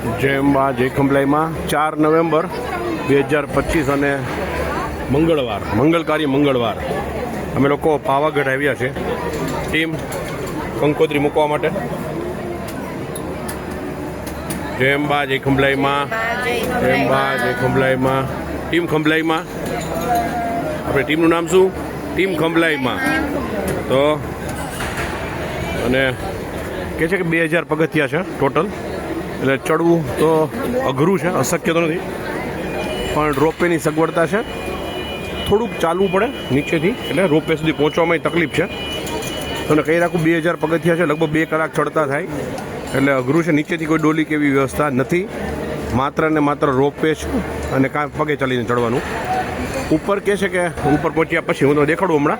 અંબા જય ચાર નવેમ્બર બે હજાર પચીસ અને મંગળવાર, મંગળકારી મંગળવાર અમે લોકો પાવાગઢ આવ્યા છે. ટીમ કંકોત્રી મૂકવા માટે. જેમબા જય ખંભલાઈમાં ખંભલાઈમાં, ટીમ ખંભલાઈમાં. આપણે ટીમનું નામ શું? ટીમ ખંભલાઈમાં. તો, અને કહે છે કે બે હજાર પગથિયા છે ટોટલ. એટલે ચડવું તો અઘરું છે, અશક્ય તો નથી. પણ રોપવેની સગવડતા છે. થોડુંક ચાલવું પડે નીચેથી, એટલે રોપવે સુધી પહોંચવામાં તકલીફ છે. તમને કહી રાખું, બે હજાર પગથિયા છે, લગભગ બે કલાક ચડતા થાય. એટલે અઘરું છે, નીચેથી કોઈ ડોલી કે એવી વ્યવસ્થા નથી. માત્ર ને માત્ર રોપવે છે અને કાં પગે ચાલીને ચડવાનું. ઉપર કહે છે કે, ઉપર પહોંચ્યા પછી, હું તમને દેખાડું હમણાં.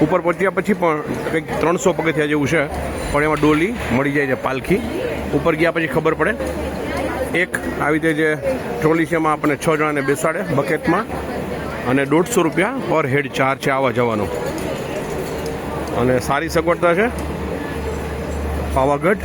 ઉપર પહોંચ્યા પછી પણ કંઈક ત્રણસો પગથિયા જેવું છે. પણ એમાં ડોલી મળી જાય છે પાલખી. ઉપર ગયા પછી ખબર પડે. એક આવી રીતે જે ટ્રોલી છે એમાં આપણને છ જણાને બેસાડે બકેટમાં. અને દોઢસો રૂપિયા પર હેડ ચાર્જ છે આવવા જવાનો. અને સારી સગવડતા છે. પાવાગઢ.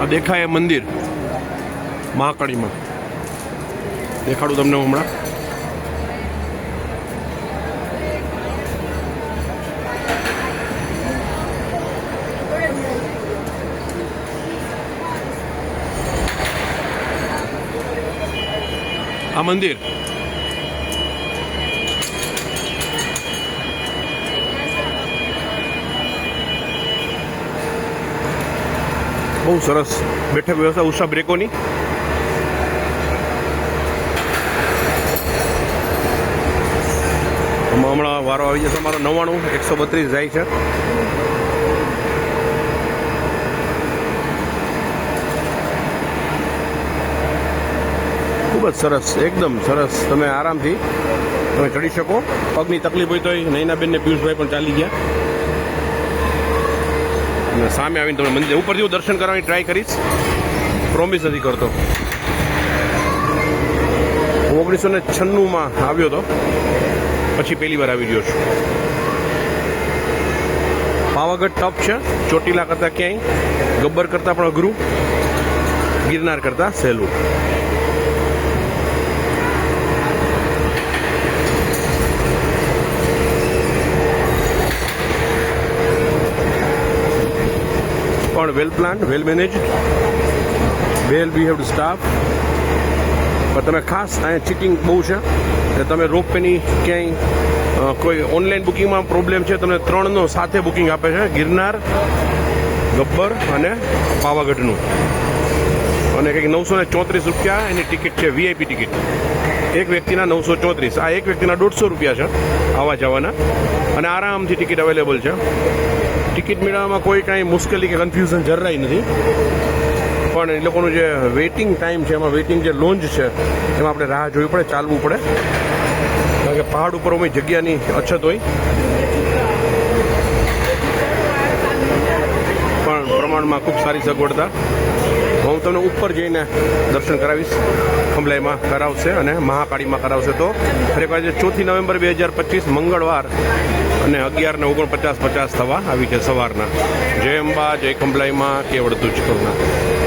આ દેખાય મંદિર. મહાકાળીમાં. દેખાડું તમને હમણાં. આ મંદિર. બહુ સરસ. બેઠક વ્યવસ્થા ઉષા બ્રેકોની. હમણાં વારો આવી જશે. મારો નવ્વાણું, એકસો બત્રીસ જાય છે. ખૂબ જ સરસ, એકદમ સરસ. તમે આરામથી તમે ચડી શકો. પગની તકલીફ હોય તો નૈના બેન ને પિયુષભાઈ પણ ચાલી ગયા. સામે આવીને તમે મંદિર ઉપરથી હું દર્શન કરવાની ટ્રાય કરીશ. પ્રોમિસ નથી કરતો. ઓગણીસો ને છન્નુંમાં આવ્યો હતો પછી પહેલી વાર આવી રહ્યો છું. પાવાગઢ ટપ છે, ચોટીલા કરતાં ક્યાંય, ગબ્બર કરતાં પણ અઘરું, ગિરનાર કરતાં સહેલું. પણ well plan well manage well behaved staff પણ તમે ખાસ, અહીંયા ચીટિંગ બહુ છે. તમે રોપવેની ક્યાંય કોઈ ઓનલાઈન બુકિંગમાં પ્રોબ્લેમ છે, તમને ત્રણનો સાથે બુકિંગ આપે છે. ગિરનાર, ગબ્બર અને પાવાગઢનું. અને કંઈક નવસો ને ચોત્રીસ રૂપિયા એની ટિકિટ છે વીઆઈપી ટિકિટ એક વ્યક્તિના નવસો ચોત્રીસ. આ એક વ્યક્તિના દોઢસો રૂપિયા છે આવવા જવાના. અને આરામથી ટિકિટ અવેલેબલ છે. ટિકિટ મેળવવામાં કોઈ કાંઈ મુશ્કેલી કે કન્ફ્યુઝન જરાય નથી. પણ એ લોકોનું જે વેઇટિંગ ટાઈમ છે, એમાં વેઇટિંગ જે લોન્જ છે, એમાં આપણે રાહ જોવી પડે, ચાલવું પડે. કારણ કે પહાડ ઉપર અમે જગ્યાની અછત હોય. પણ પ્રમાણમાં ખૂબ સારી સગવડતા. હું તમને ઉપર જઈને દર્શન કરાવીશ. ખંભલાઈમાં કરાવશે અને મહાકાળીમાં કરાવશે તો. ખરેખર આજે ચોથી નવેમ્બર બે હજાર પચીસ મંગળવાર અને અગિયાર ને ઓગણપચાસ પચાસ થવા આવી છે સવારના. જય અંબા, જય ખંભલાઈમાં કેવડતું જ કરુણા.